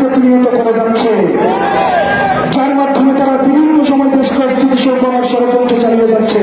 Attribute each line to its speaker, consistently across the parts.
Speaker 1: প্রতিনিয়ত করে যাচ্ছে। যার মাধ্যমে তারা বিভিন্ন সময় দেশকে স্থিতিশীল করার ষড়যন্ত্র চালিয়ে যাচ্ছে।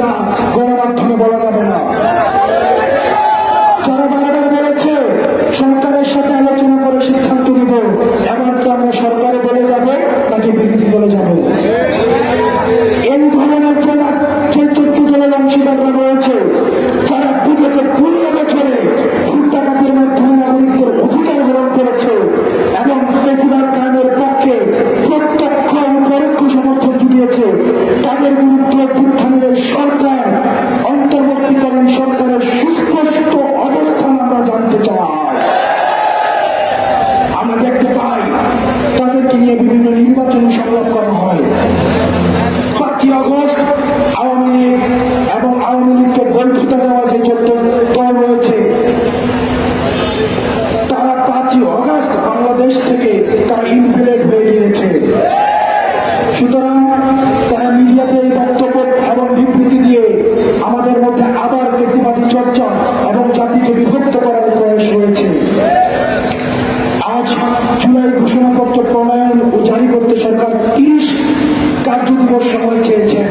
Speaker 1: এটা গণমাধ্যমে বলা যাবে না। দিবস সময় চেয়েছেন।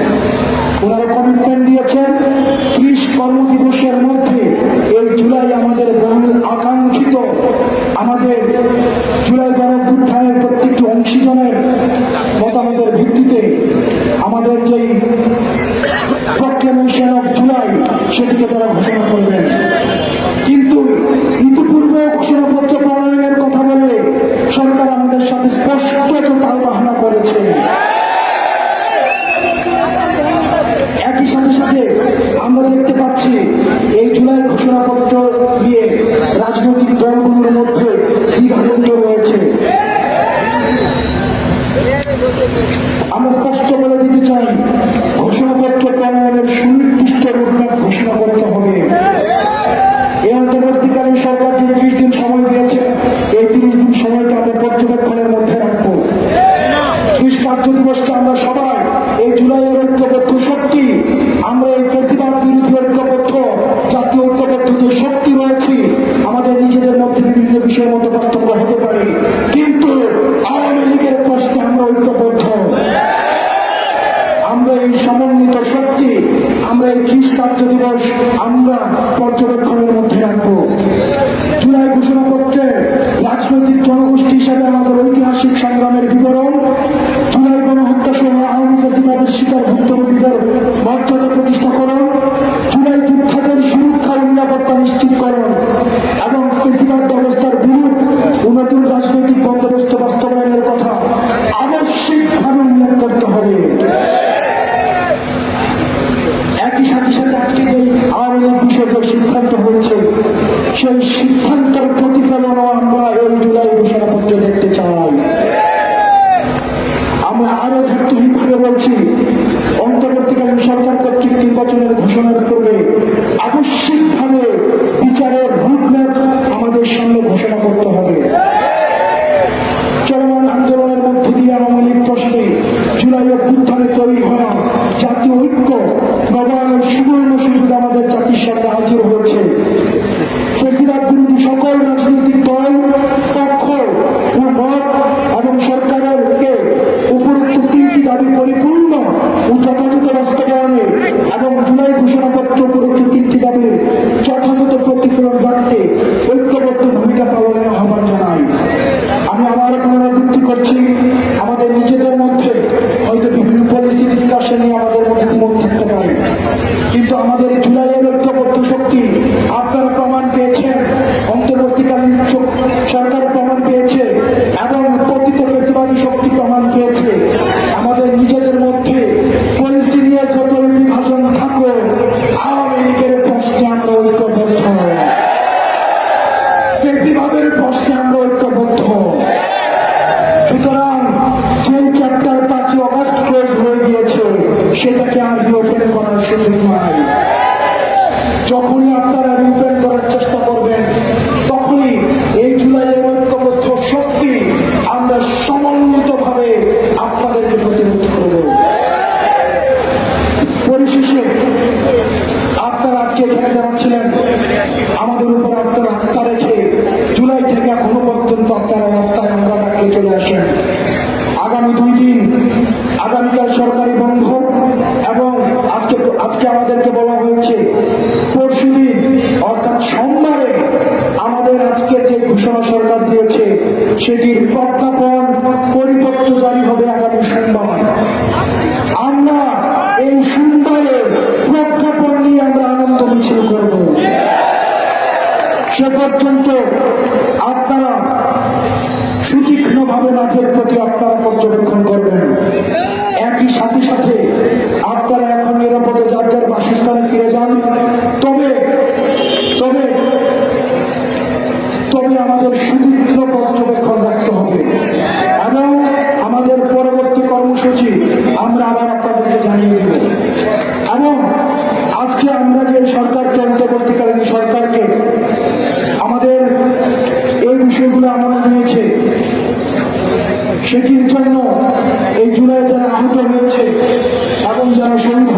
Speaker 1: ওনারা কমিটমেন্ট দিয়েছেন। ত্রিশ কর্মদিবসের মধ্যে এই জুলাই আমাদের বহু আকাঙ্ক্ষিত, আমাদের জুলাই গণভ্যুত্থানের প্রত্যেকটি অংশীজনের মতামতের ভিত্তিতে আমাদের যেই প্রক্লেমেশন অফ জুলাই, সেটিকে তারা ঘোষণা করবেন। কিন্তু ইতিপূর্বে ঘোষণাপত্র প্রণয়নের কথা বলে সরকার আমাদের সাথে স্পষ্ট তাল বাহানা করেছে। মধ্যে আমরা দেখতে পাচ্ছি এই জুলাই ঘোষণাপত্র নিয়ে রাজনৈতিক দলগুলোর মধ্যে দ্বিধাদ্বন্দ্ব রয়েছে। আমরা স্পষ্ট বলে দিতে চাই, ঘোষণাপত্র প্রণয়নের সুনির্দিষ্ট রূপটা ঘোষণা করতে হবে আমরা পর্যবেক্ষণের মধ্যে রাখব। জুলাই ঘোষণাপত্রে রাজনৈতিক জনগোষ্ঠী হিসাবে আমাদের ঐতিহাসিক সংগ্রামের বিবরণ, জুলাই গণহত্যা সহ আওয়ামী ফেসিবাদের শিকার ভুক্তভোগীদের মর্যাদা প্রতিষ্ঠাকরণ, জুলাই দুঃখাদের সুরক্ষার নিরাপত্তা নিশ্চিত নিশ্চিতকরণ এবং ফেসিবাদ যখনই আপনারা রিপেয়ার করার চেষ্টা করবেন, তখনই এই জুলাইয়ের ঐক্যবদ্ধ শক্তি আমরা সমন্বিতভাবে আপনাদেরকে প্রতিরোধ করব। পরিশেষে আপনারা আজকে এখানে যারা ছিলেন, আমাদের উপর আপনারা আস্থা রেখে জুলাই থেকে এখনও পর্যন্ত আপনারা রাস্তায় আমরা ডাকে চলে আসেন আগামী দুই দিন আগামীকাল সরকারি বন্ধ এবং আজকে আজকে আমাদেরকে বলা হয়েছে পরশুদিন অর্থাৎ সোমবারে আমাদের আজকের যে ঘোষণা সরকার দিয়েছে, সেটির প্রজ্ঞাপন পরিপত্র জারি হবে আগামী সোমবার। আমরা এই সোমবারে প্রজ্ঞাপন নিয়ে আমরা আনন্দ মিছিল করব। সে পর্যন্ত আপনারা সুতীক্ষ্ণভাবে মাঠের প্রতি আপনারা পর্যবেক্ষণ করবেন। একই সাথে সাথে আপনারা এখন নিরাপদে যার যার বাসস্থানে ফিরে যান তবে তবে তবে আমাদের সুতীক্ষ্ণ পর্যবেক্ষণ রাখতে হবে এবং আমাদের পরবর্তী কর্মসূচি আমরা আবার আপনাদেরকে জানিয়ে দেব। এবং আজকে আমরা যে সরকারকে, অন্তর্বর্তীকালীন সরকারকে আমাদের এই বিষয়গুলো আমাদের নিয়েছে, সেটির জন্য এই জুলাই যারা আহত হয়েছে এবং যারা শহীদ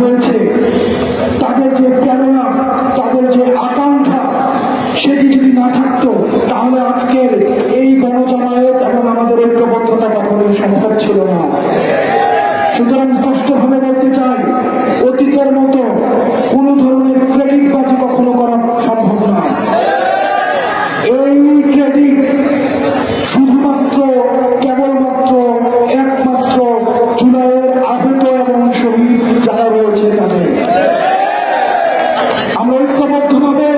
Speaker 1: আমরা ঐক্যবদ্ধভাবে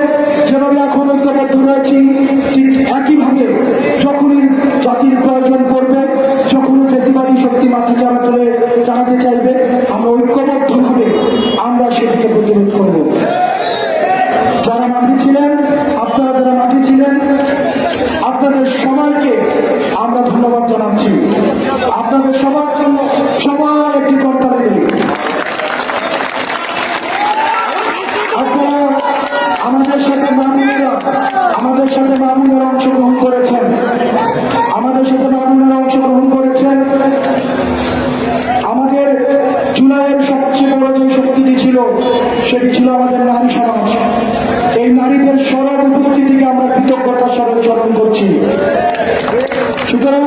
Speaker 1: যেভাবে এখন ঐক্যবদ্ধ রয়েছি, ঠিক একইভাবে যখনই জাতির প্রয়োজন পড়বে, যখনই ফেসিবাদী শক্তি মাথা চাড়া তুলে চালাতে চাইবে, আমরা ঐক্যবদ্ধভাবে আমরা সেটিকে প্রতিরোধ করব। যারা মাঠে ছিলেন, আপনারা যারা মাঠে ছিলেন, আপনাদের সবাইকে আমরা ধন্যবাদ জানাচ্ছি। আপনাদের সবার জন্য সবাই একটি কর্তা দেবে আপনারা আমাদের সাথে মামুনেরা আমাদের সাথে মামুনেরা অংশগ্রহণ করেছেন আমাদের সাথে মামুনেরা অংশগ্রহণ করেছেন আমাদের জুলাইয়ের সবচেয়ে বড় যে শক্তিটি ছিল সেটি ছিল আমাদের নারী সমাজ এই নারীদের সরব উপস্থিতিকে আমরা কৃতজ্ঞতার সাথে স্মরণ করছি সুতরাং